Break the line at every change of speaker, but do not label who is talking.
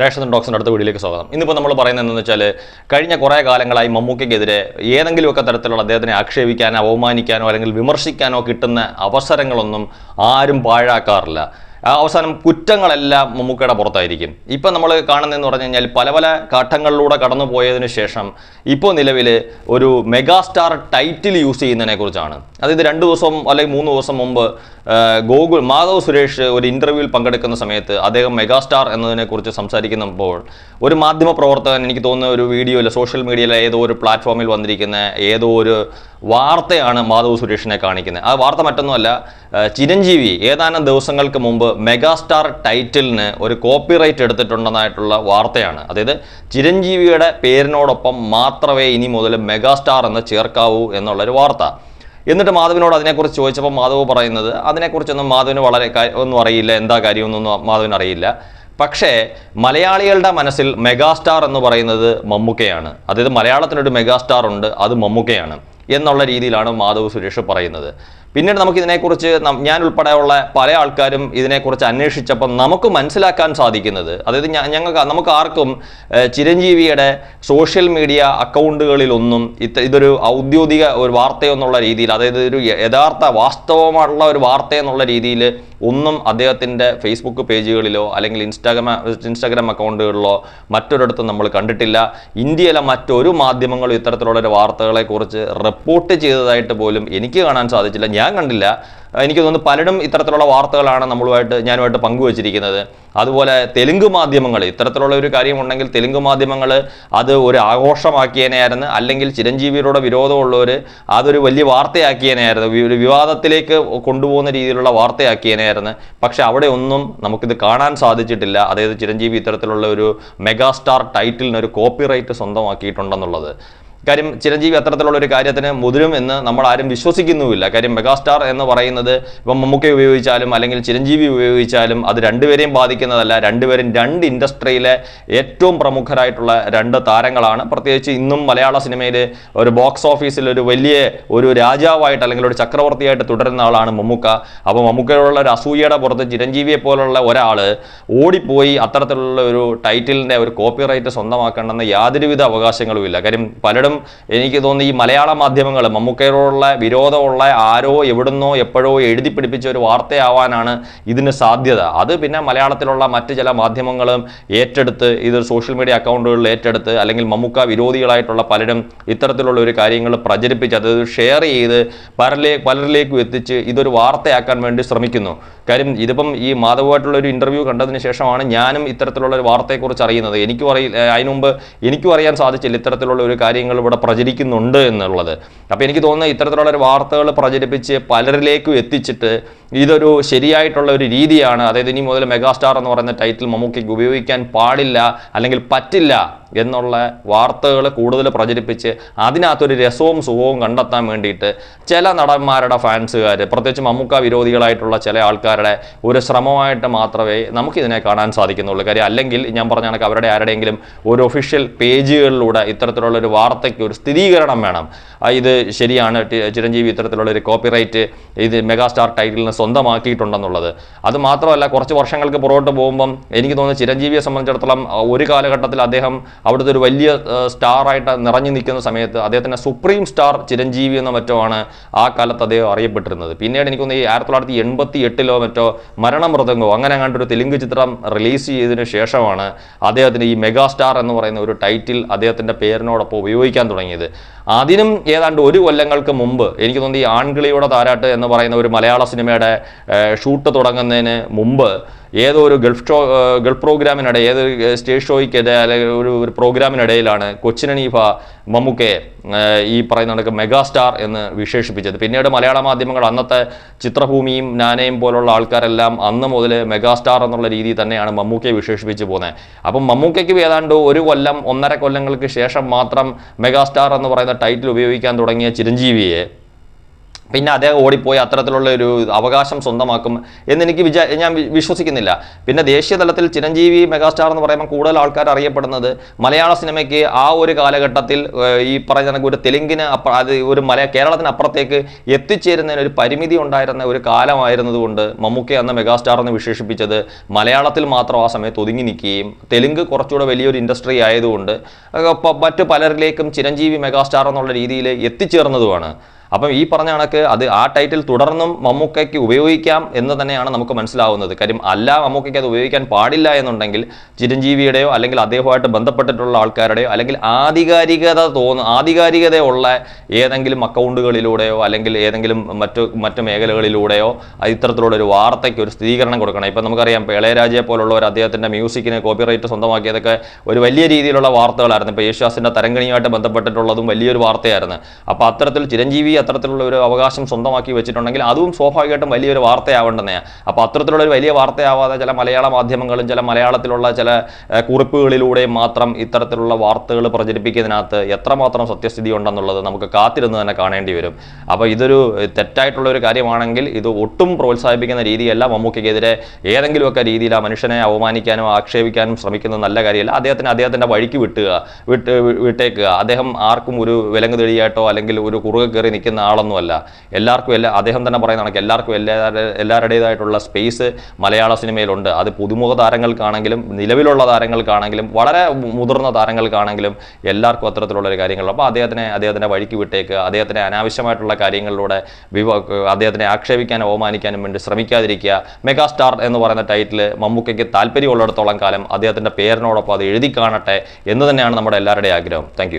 രേഷൻ ഡോക്സിന്റെ അടുത്ത വീഡിയോയിലേക്ക് സ്വാഗതം. ഇന്നിപ്പോൾ നമ്മൾ പറയുന്നത് എന്താണെന്ന് വെച്ചാൽ കഴിഞ്ഞ കുറേ കാലങ്ങളായി മമ്മൂക്കയ്ക്കെതിരെ ഏതെങ്കിലുമൊക്കെ തരത്തിലുള്ള അദ്ദേഹത്തിനെ ആക്ഷേപിക്കാനോ അവമാനിക്കാനോ അല്ലെങ്കിൽ വിമർശിക്കാനോ കിട്ടുന്ന അവസരങ്ങളൊന്നും ആരും പാഴാക്കാറില്ല. അവസാനം കുറ്റങ്ങളെല്ലാം മമ്മൂക്കയുടെ പുറത്തായിരിക്കും. ഇപ്പം നമ്മൾ കാണുന്നതെന്ന് പറഞ്ഞു കഴിഞ്ഞാൽ പല പല ഘട്ടങ്ങളിലൂടെ കടന്നു പോയതിനു ശേഷം ഇപ്പോൾ നിലവിൽ ഒരു മെഗാസ്റ്റാർ ടൈറ്റിൽ യൂസ് ചെയ്യുന്നതിനെ കുറിച്ചാണ്. അതായത് രണ്ട് ദിവസം അല്ലെങ്കിൽ മൂന്ന് ദിവസം മുമ്പ് ഗോകുൽ മാധവ് സുരേഷ് ഒരു ഇന്റർവ്യൂവിൽ പങ്കെടുക്കുന്ന സമയത്ത് അദ്ദേഹം മെഗാസ്റ്റാർ എന്നതിനെക്കുറിച്ച് സംസാരിക്കുന്നപ്പോൾ ഒരു മാധ്യമ പ്രവർത്തകൻ എനിക്ക് തോന്നുന്ന ഒരു വീഡിയോയിൽ സോഷ്യൽ മീഡിയയിലെ ഏതോ ഒരു പ്ലാറ്റ്ഫോമിൽ വന്നിരിക്കുന്ന ഏതോ ഒരു വാർത്തയാണ് മാധവ് സുരേഷിനെ കാണിക്കുന്നത്. ആ വാർത്ത മറ്റൊന്നുമല്ല ചിരഞ്ജീവി ഏതാനും ദിവസങ്ങൾക്ക് മുമ്പ് മെഗാസ്റ്റാർ ടൈറ്റിലിന് ഒരു കോപ്പിറൈറ്റ് എടുത്തിട്ടുണ്ടെന്നായിട്ടുള്ള വാർത്തയാണ്. അതായത് ചിരഞ്ജീവിയുടെ പേരിനോടൊപ്പം മാത്രമേ ഇനി മുതൽ മെഗാസ്റ്റാർ എന്ന് ചേർക്കാവൂ എന്നുള്ളൊരു വാർത്ത. എന്നിട്ട് മാധവിനോട് അതിനെക്കുറിച്ച് ചോദിച്ചപ്പോൾ മാധവ് പറയുന്നത് അതിനെക്കുറിച്ചൊന്നും മാധവിന് വളരെ ഒന്നും അറിയില്ല എന്താ കാര്യമൊന്നും മാധവിന് അറിയില്ല. പക്ഷേ മലയാളികളുടെ മനസ്സിൽ മെഗാസ്റ്റാർ എന്ന് പറയുന്നത് മമ്മൂക്കയാണ്. അതായത് മലയാളത്തിനൊരു മെഗാസ്റ്റാർ ഉണ്ട് അത് മമ്മൂക്കയാണ് എന്നുള്ള രീതിയിലാണ് മാധവ് സുരേഷ് പറയുന്നത്. പിന്നീട് നമുക്ക് ഇതിനെക്കുറിച്ച് ഞാൻ ഉൾപ്പെടെയുള്ള പല ആൾക്കാരും ഇതിനെക്കുറിച്ച് അന്വേഷിച്ചപ്പോൾ നമുക്ക് മനസ്സിലാക്കാൻ സാധിക്കുന്നത് അതായത് ഞങ്ങൾക്ക് നമുക്ക് ആർക്കും ചിരഞ്ജീവിയുടെ സോഷ്യൽ മീഡിയ അക്കൗണ്ടുകളിലൊന്നും ഇത്ത ഇതൊരു ഔദ്യോഗിക ഒരു വാർത്തയെന്നുള്ള രീതിയിൽ അതായത് ഒരു യഥാർത്ഥ വാസ്തവമായിട്ടുള്ള ഒരു വാർത്തയെന്നുള്ള രീതിയിൽ ഒന്നും അദ്ദേഹത്തിന്റെ ഫേസ്ബുക്ക് പേജുകളിലോ അല്ലെങ്കിൽ ഇൻസ്റ്റാഗ്രാം ഇൻസ്റ്റാഗ്രാം അക്കൗണ്ടുകളിലോ മറ്റൊരിടത്തും നമ്മൾ കണ്ടിട്ടില്ല. ഇന്ത്യയിലെ മറ്റൊരു മാധ്യമങ്ങളും ഇത്തരത്തിലുള്ള വാർത്തകളെക്കുറിച്ച് റിപ്പോർട്ട് ചെയ്തതായിട്ട് പോലും എനിക്ക് കാണാൻ സാധിച്ചില്ല. ഞാൻ കണ്ടില്ല. എനിക്ക് തോന്നുന്നു പലരും ഇത്തരത്തിലുള്ള വാർത്തകളാണ് നമ്മളുമായിട്ട് ഞാനുമായിട്ട് പങ്കുവച്ചിരിക്കുന്നത്. അതുപോലെ തെലുങ്ക് മാധ്യമങ്ങൾ ഇത്തരത്തിലുള്ള ഒരു കാര്യമുണ്ടെങ്കിൽ തെലുങ്ക് മാധ്യമങ്ങൾ അത് ഒരു ആഘോഷമാക്കിയതിനെയായിരുന്നു അല്ലെങ്കിൽ ചിരഞ്ജീവിയോട് വിരോധമുള്ളവർ അതൊരു വലിയ വാർത്തയാക്കിയതിനെയായിരുന്നു വി- ഒരു വിവാദത്തിലേക്ക് കൊണ്ടുപോകുന്ന രീതിയിലുള്ള വാർത്തയാക്കിയതിനെയായിരുന്നു പക്ഷെ അവിടെ ഒന്നും നമുക്കിത് കാണാൻ സാധിച്ചിട്ടില്ല. അതായത് ചിരഞ്ജീവി ഇത്തരത്തിലുള്ള ഒരു മെഗാസ്റ്റാർ ടൈറ്റിലിന് ഒരു കോപ്പിറൈറ്റ് സ്വന്തമാക്കിയിട്ടുണ്ടെന്നുള്ളത്. കാര്യം ചിരഞ്ജീവി അത്തരത്തിലുള്ള ഒരു കാര്യത്തിന് മുതിരും എന്ന് നമ്മൾ ആരും വിശ്വസിക്കുന്നുമില്ല. കാര്യം മെഗാസ്റ്റാർ എന്ന് പറയുന്നത് ഇപ്പം മമ്മൂക്കെ ഉപയോഗിച്ചാലും അല്ലെങ്കിൽ ചിരഞ്ജീവി ഉപയോഗിച്ചാലും അത് രണ്ടുപേരെയും ബാധിക്കുന്നതല്ല. രണ്ടുപേരും രണ്ട് ഇൻഡസ്ട്രിയിലെ ഏറ്റവും പ്രമുഖരായിട്ടുള്ള രണ്ട് താരങ്ങളാണ്. പ്രത്യേകിച്ച് ഇന്നും മലയാള സിനിമയിൽ ഒരു ബോക്സ് ഓഫീസിൽ ഒരു വലിയ ഒരു രാജാവായിട്ട് അല്ലെങ്കിൽ ഒരു ചക്രവർത്തിയായിട്ട് തുടരുന്ന ആളാണ് മമ്മൂക്ക. അപ്പോൾ മമ്മൂക്കയുള്ള ഒരു അസൂയയുടെ പുറത്ത് ചിരഞ്ജീവിയെ പോലുള്ള ഒരാൾ ഓടിപ്പോയി അത്തരത്തിലുള്ള ഒരു ടൈറ്റിലിന്റെ ഒരു കോപ്പിറൈറ്റ് സ്വന്തമാക്കേണ്ടെന്ന് യാതൊരുവിധ അവകാശങ്ങളും ഇല്ല കാര്യം പലരും എനിക്ക് തോന്നുന്നു ഈ മലയാള മാധ്യമങ്ങൾ മമ്മൂക്കയോടുള്ള വിരോധമുള്ള ആരോ എവിടുന്നോ എപ്പോഴോ എഴുതി പിടിപ്പിച്ച ഒരു വാർത്തയാവാനാണ് ഇതിന് സാധ്യത. അത് പിന്നെ മലയാളത്തിലുള്ള മറ്റ് ചില മാധ്യമങ്ങളും ഏറ്റെടുത്ത് ഇത് സോഷ്യൽ മീഡിയ അക്കൗണ്ടുകളിൽ ഏറ്റെടുത്ത് അല്ലെങ്കിൽ മമ്മൂക്ക വിരോധികളായിട്ടുള്ള പലരും ഇത്തരത്തിലുള്ള ഒരു കാര്യങ്ങൾ പ്രചരിപ്പിച്ച് അത് ഷെയർ ചെയ്ത് പലരിലേ പലരിലേക്കും എത്തിച്ച് ഇതൊരു വാർത്തയാക്കാൻ വേണ്ടി ശ്രമിക്കുന്നു. കാര്യം ഇതിപ്പം ഈ മാധവുമായിട്ടുള്ള ഒരു ഇന്റർവ്യൂ കണ്ടതിന് ശേഷമാണ് ഞാനും ഇത്തരത്തിലുള്ള ഒരു വാർത്തയെക്കുറിച്ച് അറിയുന്നത്. എനിക്കും അറിയില്ല അതിനു മുമ്പ് എനിക്കും അറിയാൻ സാധിച്ചില്ല ഇത്തരത്തിലുള്ള ഒരു കാര്യങ്ങൾ ഇവിടെ പ്രചരിക്കുന്നുണ്ട് എന്നുള്ളത്. അപ്പോൾ എനിക്ക് തോന്നുന്നത് ഇത്തരത്തിലുള്ള ഒരു വാർത്തകൾ പ്രചരിപ്പിച്ച് പലരിലേക്കും എത്തിച്ചിട്ട് ഇതൊരു ശരിയായിട്ടുള്ള ഒരു രീതിയാണ്. അതായത് ഇനി മുതൽ മെഗാസ്റ്റാർ എന്ന് പറയുന്ന ടൈറ്റിൽ മമ്മൂക്കിക്ക് ഉപയോഗിക്കാൻ പാടില്ല അല്ലെങ്കിൽ പറ്റില്ല എന്നുള്ള വാർത്തകൾ കൂടുതൽ പ്രചരിപ്പിച്ച് അതിനകത്തൊരു രസവും സുഖവും കണ്ടെത്താൻ വേണ്ടിയിട്ട് ചില നടന്മാരുടെ ഫാൻസുകാർ പ്രത്യേകിച്ച് മമ്മൂക്ക വിരോധികളായിട്ടുള്ള ചില ആൾക്കാരുടെ ഒരു ശ്രമമായിട്ട് മാത്രമേ നമുക്കിതിനെ കാണാൻ സാധിക്കുന്നുള്ളൂ. കാര്യം അല്ലെങ്കിൽ ഞാൻ പറഞ്ഞ കണക്ക് അവരുടെ ആരുടെയെങ്കിലും ഒരു ഒഫീഷ്യൽ പേജുകളിലൂടെ ഇത്തരത്തിലുള്ള ഒരു വാർത്തയ്ക്ക് ഒരു സ്ഥിരീകരണം വേണം. ഇത് ശരിയാണ്. ചിരഞ്ജീവി ഇത്തരത്തിലുള്ള ഒരു കോപ്പിറൈറ്റ് ഇത് മെഗാസ്റ്റാർ ടൈറ്റിലിന് സ്വന്തമാക്കിയിട്ടുണ്ടെന്നുള്ളത്. അത് മാത്രമല്ല കുറച്ച് വർഷങ്ങൾക്ക് പുറകോട്ട് പോകുമ്പം എനിക്ക് തോന്നുന്നു ചിരഞ്ജീവിയെ സംബന്ധിച്ചിടത്തോളം ഒരു കാലഘട്ടത്തിൽ അദ്ദേഹം അവിടുത്തെ ഒരു വലിയ സ്റ്റാറായിട്ട് നിറഞ്ഞു നിൽക്കുന്ന സമയത്ത് അദ്ദേഹത്തിന്റെ സുപ്രീം സ്റ്റാർ ചിരഞ്ജീവി എന്ന മറ്റോ ആണ് ആ കാലത്ത് അദ്ദേഹം അറിയപ്പെട്ടിരുന്നത്. പിന്നീട് എനിക്ക് തോന്നുന്നു ഈ ആയിരത്തി തൊള്ളായിരത്തി എൺപത്തി എട്ടിലോ മറ്റോ മരണമൃതങ്കോ അങ്ങനെ കണ്ടൊരു തെലുങ്ക് ചിത്രം റിലീസ് ചെയ്തതിന് ശേഷമാണ് അദ്ദേഹത്തിന് ഈ മെഗാസ്റ്റാർ എന്ന് പറയുന്ന ഒരു ടൈറ്റിൽ അദ്ദേഹത്തിന്റെ പേരിനോടൊപ്പം ഉപയോഗിക്കാൻ തുടങ്ങിയത്. അതിനും ഏതാണ്ട് ഒരു കൊല്ലങ്ങൾക്ക് മുമ്പ് എനിക്ക് തോന്നുന്നു ഈ ആൺകിളിയുടെ താരാട്ട് എന്ന് പറയുന്ന ഒരു മലയാള സിനിമയുടെ ഷൂട്ട് തുടങ്ങുന്നതിന് മുമ്പ് ഏതോ ഒരു ഗൾഫ് ഷോ ഗൾഫ് പ്രോഗ്രാമിനിടെ ഏതൊരു സ്റ്റേജ് ഷോയ്ക്കിടെ അല്ലെങ്കിൽ ഒരു ഒരു പ്രോഗ്രാമിനിടയിലാണ് കൊച്ചിനീഫ മമ്മൂക്കയെ ഈ പറയുന്ന കണക്ക് മെഗാസ്റ്റാർ എന്ന് വിശേഷിപ്പിച്ചത്. പിന്നീട് മലയാള മാധ്യമങ്ങൾ അന്നത്തെ ചിത്രഭൂമിയും നാനയും പോലുള്ള ആൾക്കാരെല്ലാം അന്ന് മുതൽ മെഗാസ്റ്റാർ എന്നുള്ള രീതിയിൽ തന്നെയാണ് മമ്മൂക്കയെ വിശേഷിപ്പിച്ച് പോകുന്നത് അപ്പം മമ്മൂക്കയ്ക്ക് ഏതാണ്ട് ഒരു കൊല്ലം ഒന്നര കൊല്ലങ്ങൾക്ക് ശേഷം മാത്രം മെഗാസ്റ്റാർ എന്ന് പറയുന്ന ടൈറ്റിൽ ഉപയോഗിക്കാൻ തുടങ്ങിയ ചിരഞ്ജീവിയെ പിന്നെ അദ്ദേഹം ഓടിപ്പോയി അത്തരത്തിലുള്ള ഒരു അവകാശം സ്വന്തമാക്കും എന്നെനിക്ക് വിചാ ഞാൻ വിശ്വസിക്കുന്നില്ല. പിന്നെ ദേശീയ തലത്തിൽ ചിരഞ്ജീവി മെഗാസ്റ്റാർ എന്ന് പറയുമ്പോൾ കൂടുതൽ ആൾക്കാർ അറിയപ്പെടുന്നത് മലയാള സിനിമയ്ക്ക് ആ ഒരു കാലഘട്ടത്തിൽ ഈ പറഞ്ഞ കണക്ക് ഒരു തെലുങ്കിന് അത് ഒരു മലയ കേരളത്തിന് അപ്പുറത്തേക്ക് എത്തിച്ചേരുന്നതിന് ഒരു പരിമിതി ഉണ്ടായിരുന്ന ഒരു കാലമായിരുന്നതുകൊണ്ട് മമ്മൂക്കെ അന്ന് മെഗാസ്റ്റാർ എന്ന് വിശേഷിപ്പിച്ചത് മലയാളത്തിൽ മാത്രം ആ സമയത്ത് ഒതുങ്ങി നിൽക്കുകയും തെലുങ്ക് കുറച്ചുകൂടെ വലിയൊരു ഇൻഡസ്ട്രി ആയതുകൊണ്ട് മറ്റു പലരിലേക്കും ചിരഞ്ജീവി മെഗാസ്റ്റാർ എന്നുള്ള രീതിയിൽ എത്തിച്ചേർന്നതുമാണ്. അപ്പം ഈ പറഞ്ഞ കണക്ക് അത് ആ ടൈറ്റിൽ തുടർന്നും മമ്മൂക്കയ്ക്ക് ഉപയോഗിക്കാം എന്ന് തന്നെയാണ് നമുക്ക് മനസ്സിലാവുന്നത്. കാര്യം അല്ല മമ്മൂക്കയ്ക്ക് അത് ഉപയോഗിക്കാൻ പാടില്ല എന്നുണ്ടെങ്കിൽ ചിരഞ്ജീവിയുടെയോ അല്ലെങ്കിൽ അദ്ദേഹവുമായിട്ട് ബന്ധപ്പെട്ടിട്ടുള്ള ആൾക്കാരുടെയോ അല്ലെങ്കിൽ ആധികാരികത തോന്ന ആധികാരികതയുള്ള ഏതെങ്കിലും അക്കൗണ്ടുകളിലൂടെയോ അല്ലെങ്കിൽ ഏതെങ്കിലും മറ്റു മറ്റു മേഖലകളിലൂടെയോ ഇത്തരത്തിലുള്ള ഒരു വാർത്തയ്ക്ക് ഒരു സ്ഥിരീകരണം കൊടുക്കണം. ഇപ്പം നമുക്കറിയാം ഇളയരാജയെ പോലുള്ളവർ അദ്ദേഹത്തിന്റെ മ്യൂസിക്കിന് കോപ്പിറൈറ്റ് സ്വന്തമാക്കിയതൊക്കെ ഒരു വലിയ രീതിയിലുള്ള വാർത്തകളായിരുന്നു. ഇപ്പോൾ യേശുദാസിന്റെ തരംഗണിയുമായിട്ട് ബന്ധപ്പെട്ടിട്ടുള്ളതും വലിയൊരു വാർത്തയായിരുന്നു. അപ്പോൾ അത്തരത്തിൽ ചിരഞ്ജീവി അത്തരത്തിലുള്ള ഒരു അവകാശം സ്വന്തമാക്കി വെച്ചിട്ടുണ്ടെങ്കിൽ അതും സ്വാഭാവികമായിട്ടും വലിയൊരു വാർത്തയാവേണ്ടതാണ് അപ്പോൾ അത്തരത്തിലുള്ള ഒരു വലിയ വാർത്തയാവാതെ ചില മലയാള മാധ്യമങ്ങളും ചില മലയാളത്തിലുള്ള ചില കുറിപ്പുകളിലൂടെ കുറിപ്പുകളിലൂടെയും മാത്രം ഇത്തരത്തിലുള്ള വാർത്തകൾ പ്രചരിപ്പിക്കുന്നതിനകത്ത് എത്രമാത്രം സത്യസ്ഥിതി ഉണ്ടെന്നുള്ളത് നമുക്ക് കാത്തിരുന്ന് തന്നെ കാണേണ്ടി വരും. അപ്പോൾ ഇതൊരു തെറ്റായിട്ടുള്ള ഒരു കാര്യമാണെങ്കിൽ ഇത് ഒട്ടും പ്രോത്സാഹിപ്പിക്കുന്ന രീതിയല്ല. മമ്മൂക്കയ്ക്കെതിരെ ഏതെങ്കിലുമൊക്കെ രീതിയിൽ ആ മനുഷ്യനെ അവമാനിക്കാനും ആക്ഷേപിക്കാനും ശ്രമിക്കുന്നത് നല്ല കാര്യമല്ല. അദ്ദേഹത്തിന് അദ്ദേഹത്തിന്റെ വഴിക്ക് വിട്ടുക വിട്ട് വിട്ടേക്കുക. അദ്ദേഹം ആർക്കും ഒരു വിലങ്ങ് തെളിയായിട്ടോ അല്ലെങ്കിൽ ഒരു കുറുകെ കയറി നിൽക്കുന്ന ആളൊന്നുമല്ല. എല്ലാവർക്കും എല്ലാ അദ്ദേഹം തന്നെ പറയുന്ന കണക്ക് എല്ലാവർക്കും എല്ലാവരുടെ എല്ലാവരുടേതായിട്ടുള്ള സ്പേസ് മലയാള സിനിമയിലുണ്ട്. അത് പുതുമുഖ താരങ്ങൾക്കാണെങ്കിലും നിലവിലുള്ള താരങ്ങൾക്കാണെങ്കിലും വളരെ മുതിർന്ന താരങ്ങൾക്കാണെങ്കിലും എല്ലാവർക്കും അത്തരത്തിലുള്ള ഒരു അപ്പോൾ അദ്ദേഹത്തിനെ അദ്ദേഹത്തിന്റെ വഴിക്ക് വിട്ടേക്കുക അദ്ദേഹത്തിനെ അനാവശ്യമായിട്ടുള്ള കാര്യങ്ങളിലൂടെ അദ്ദേഹത്തിനെ ആക്ഷേപിക്കാനും അവമാനിക്കാനും വേണ്ടി ശ്രമിക്കാതിരിക്കുക. മെഗാസ്റ്റാർ എന്ന് പറയുന്ന ടൈറ്റിൽ മമ്മൂക്കയ്ക്ക് താല്പര്യമുള്ളിടത്തോളം കാലം അദ്ദേഹത്തിന്റെ പേരിനോടൊപ്പം അത് എഴുതി കാണട്ടെ എന്ന് തന്നെയാണ് നമ്മുടെ എല്ലാവരുടെയും ആഗ്രഹം. താങ്ക്